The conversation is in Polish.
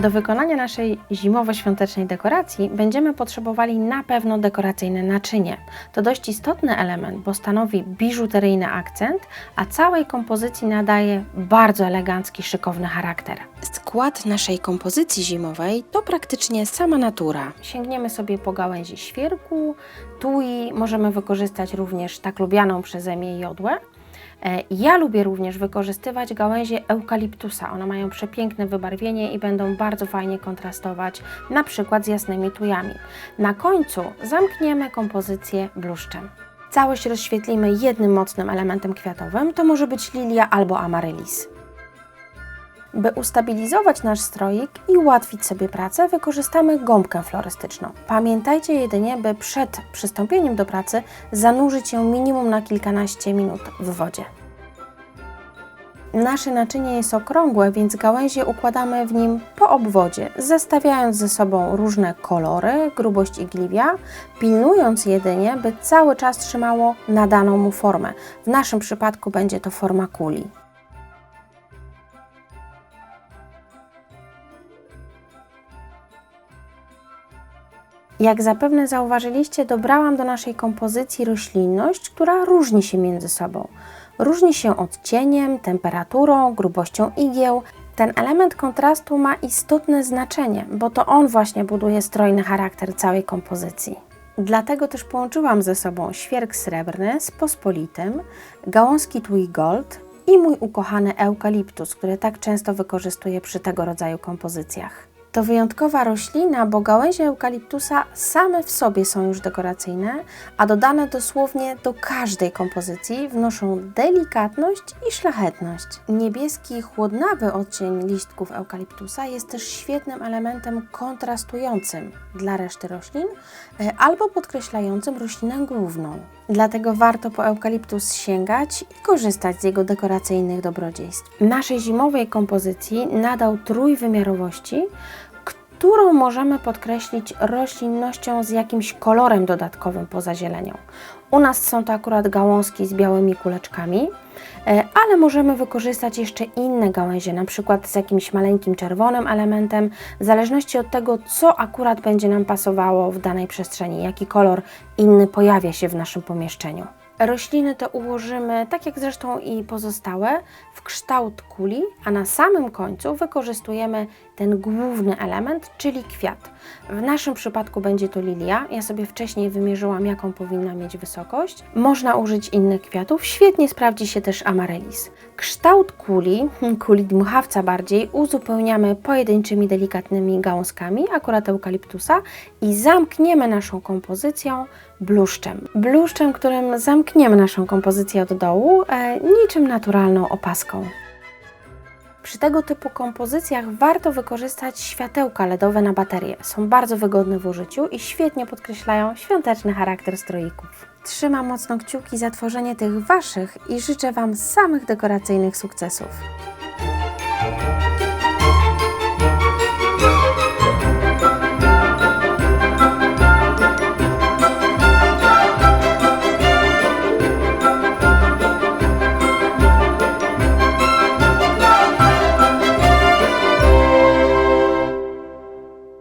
Do wykonania naszej zimowo-świątecznej dekoracji będziemy potrzebowali na pewno dekoracyjne naczynie. To dość istotny element, bo stanowi biżuteryjny akcent, a całej kompozycji nadaje bardzo elegancki, szykowny charakter. Skład naszej kompozycji zimowej to praktycznie sama natura. Sięgniemy sobie po gałęzi świerku, tui, możemy wykorzystać również tak lubianą przeze mnie jodłę. E, Ja lubię również wykorzystywać gałęzie eukaliptusa. One mają przepiękne wybarwienie i będą bardzo fajnie kontrastować na przykład z jasnymi tujami. Na końcu zamkniemy kompozycję bluszczem. Całość rozświetlimy jednym mocnym elementem kwiatowym, to może być lilia albo amaryllis. By ustabilizować nasz stroik i ułatwić sobie pracę, wykorzystamy gąbkę florystyczną. Pamiętajcie jedynie, by przed przystąpieniem do pracy zanurzyć ją minimum na kilkanaście minut w wodzie. Nasze naczynie jest okrągłe, więc gałęzie układamy w nim po obwodzie, zestawiając ze sobą różne kolory, grubość igliwia, pilnując jedynie, by cały czas trzymało nadaną mu formę. W naszym przypadku będzie to forma kuli. Jak zapewne zauważyliście, dobrałam do naszej kompozycji roślinność, która różni się między sobą. Różni się odcieniem, temperaturą, grubością igieł. Ten element kontrastu ma istotne znaczenie, bo to on właśnie buduje strojny charakter całej kompozycji. Dlatego też połączyłam ze sobą świerk srebrny z pospolitym, gałązki tui gold i mój ukochany eukaliptus, który tak często wykorzystuję przy tego rodzaju kompozycjach. To wyjątkowa roślina, bo gałęzie eukaliptusa same w sobie są już dekoracyjne, a dodane dosłownie do każdej kompozycji wnoszą delikatność i szlachetność. Niebieski, chłodnawy odcień listków eukaliptusa jest też świetnym elementem kontrastującym dla reszty roślin e, albo podkreślającym roślinę główną. Dlatego warto po eukaliptus sięgać i korzystać z jego dekoracyjnych dobrodziejstw. Naszej zimowej kompozycji nadał trójwymiarowości, którą możemy podkreślić roślinnością z jakimś kolorem dodatkowym poza zielenią. U nas są to akurat gałązki z białymi kuleczkami, e, ale możemy wykorzystać jeszcze inne gałęzie, na przykład z jakimś maleńkim czerwonym elementem, w zależności od tego, co akurat będzie nam pasowało w danej przestrzeni, jaki kolor inny pojawia się w naszym pomieszczeniu. Rośliny te ułożymy, tak jak zresztą i pozostałe, w kształt kuli, a na samym końcu wykorzystujemy ten główny element, czyli kwiat. W naszym przypadku będzie to lilia. Ja sobie wcześniej wymierzyłam, jaką powinna mieć wysokość. Można użyć innych kwiatów. Świetnie sprawdzi się też amaryllis. Kształt kuli, kuli dmuchawca bardziej, uzupełniamy pojedynczymi delikatnymi gałązkami, akurat eukaliptusa i zamkniemy naszą kompozycją bluszczem. Bluszczem, którym zamkniemy naszą kompozycję od dołu, e, niczym naturalną opaską. Przy tego typu kompozycjach warto wykorzystać światełka LEDowe na baterie. Są bardzo wygodne w użyciu i świetnie podkreślają świąteczny charakter stroików. Trzymam mocno kciuki za tworzenie tych Waszych i życzę Wam samych dekoracyjnych sukcesów.